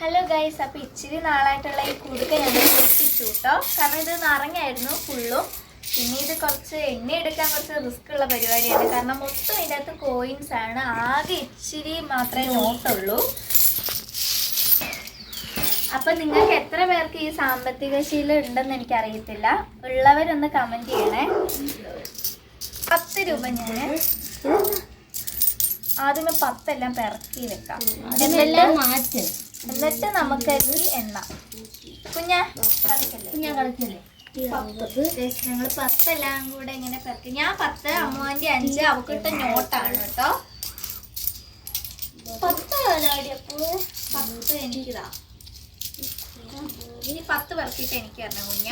Hello guys അപ്പോൾ ഇച്ചിരി നാളായിട്ടുള്ള ഈ കുടുക്ക ഞാൻ പൊട്ടിച്ചു കേട്ടോ. കാരണം ഇത് നിറഞ്ഞായിരുന്നു ഫുള്ളും. പിന്നെ ഇത് കുറച്ച് എണ്ണ എടുക്കാൻ കുറച്ച് റിസ്ക് ഉള്ള പരിപാടിയാണ്. കാരണം മൊത്തം ഇതിന്റെ അകത്ത് കോയിൻസ് ആണ്. ആകെ ഇച്ചിരി മാത്രമേ നോട്ടുള്ളൂ അപ്പം നിങ്ങൾക്ക് എത്ര പേർക്ക് ഈ സാമ്പത്തിക ശീലം ഉണ്ടെന്ന് എനിക്കറിയത്തില്ല. ഉള്ളവരൊന്ന് കമന്റ് ചെയ്യണേ. പത്ത് രൂപ ഞാൻ ആദ്യമേ പത്തെല്ലാം പിറക്കി വെക്കാം. അതെല്ലാം മാറ്റ്. എന്നിട്ട് നമുക്ക് ഈ എണ്ണ. കുഞ്ഞാ ഞങ്ങൾ പത്തെല്ലാം കൂടെ ഇങ്ങനെ പെരക്കി ഞാൻ പത്ത് അമ്മാന്റെ അഞ്ച് അവക്കിട്ട നോട്ടാണ് കേട്ടോ. പത്ത് പത്ത് എനിക്കിതാ. ഇനി പത്ത് പെറക്കിട്ട് എനിക്ക് തരണം കുഞ്ഞ.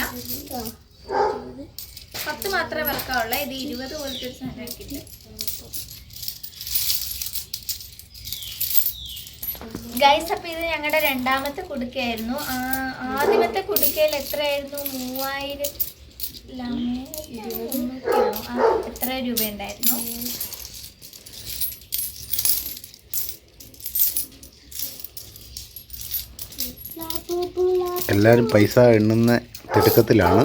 പത്ത് മാത്രമേ പെറക്കാവുള്ളൂ. ഇത് ഇരുപത് പോലത്തെ ഒരു സാധനം ഗൈസ് അപ്പൊ ഇത് ഞങ്ങളുടെ രണ്ടാമത്തെ കുടുക്കയായിരുന്നു. ആ, ആദ്യമത്തെ കുടുക്കയിൽ എത്രയായിരുന്നു? മൂവായിരം എത്ര രൂപ ഉണ്ടായിരുന്നു എല്ലാവരും പൈസ എണ്ണുന്ന തിടുക്കത്തിലാണ്.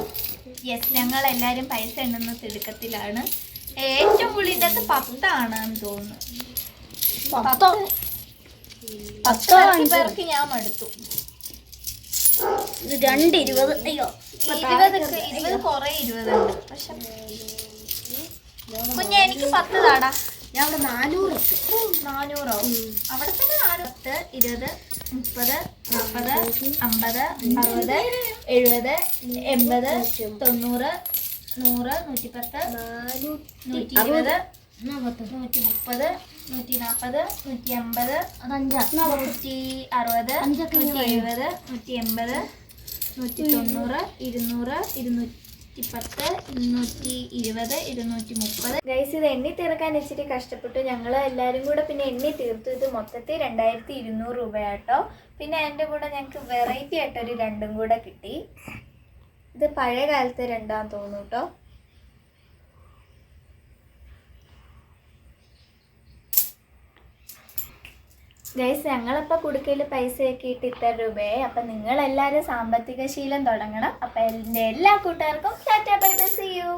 യെസ് ഞങ്ങൾ എല്ലാരും പൈസ എണ്ണുന്ന തിടുക്കത്തിലാണ്. ഏറ്റവും കൂടുതൽ പത്താണ് തോന്നുന്നു. പത്തോ പേർക്ക് ഞാൻ മടുത്തു. ഇത് രണ്ട് ഇരുപത്. അയ്യോ ഇരുപത് ഇരുപത് കുറെ ഇരുപതുണ്ട്. പക്ഷെ കുഞ്ഞ എനിക്ക് പത്ത് താടാ. ഞാൻ അവിടെ നാനൂറ് നാനൂറോ? അവിടെ തന്നെ നാനൂറ് പത്ത് ഇരുപത് മുപ്പത് നാൽപ്പത് അമ്പത് അറുപത് എഴുപത് എൺപത് തൊണ്ണൂറ് നൂറ് നൂറ്റിപ്പത്ത് നൂറ്റി ഇരുപത് നൂറ്റി മുപ്പത് നൂറ്റി നാൽപ്പത് നൂറ്റി അമ്പത് നൂറ്റി അറുപത് നൂറ്റി എഴുപത് നൂറ്റി എൺപത് നൂറ്റി തൊണ്ണൂറ് ഇരുന്നൂറ് ഇരുന്നൂറ്റി പത്ത് ഇരുന്നൂറ്റി ഇരുപത് ഇരുന്നൂറ്റി മുപ്പത് ഗൈസ് ഇത് എണ്ണി തീർക്കാൻ ഇച്ചിരി കഷ്ടപ്പെട്ടു. ഞങ്ങൾ എല്ലാവരും കൂടെ പിന്നെ എണ്ണി തീർത്തു. ഇത് മൊത്തത്തിൽ രണ്ടായിരത്തി ഇരുന്നൂറ് രൂപയാട്ടോ. പിന്നെ അതിന്റെ കൂടെ ഞങ്ങൾക്ക് വെറൈറ്റി ആയിട്ടൊരു രണ്ടും കൂടെ കിട്ടി. ഇത് പഴയ കാലത്തെ രണ്ടാന്ന് തോന്നുന്നു കേട്ടോ ഗൈസ് ഞങ്ങളിപ്പോൾ കുടുക്കയിൽ പൈസയൊക്കെ ഇട്ട് ഇത്ര രൂപയായി. അപ്പം നിങ്ങളെല്ലാവരും സാമ്പത്തിക ശീലം തുടങ്ങണം. അപ്പം എന്റെ എല്ലാ കൂട്ടുകാർക്കും tata bye bye see you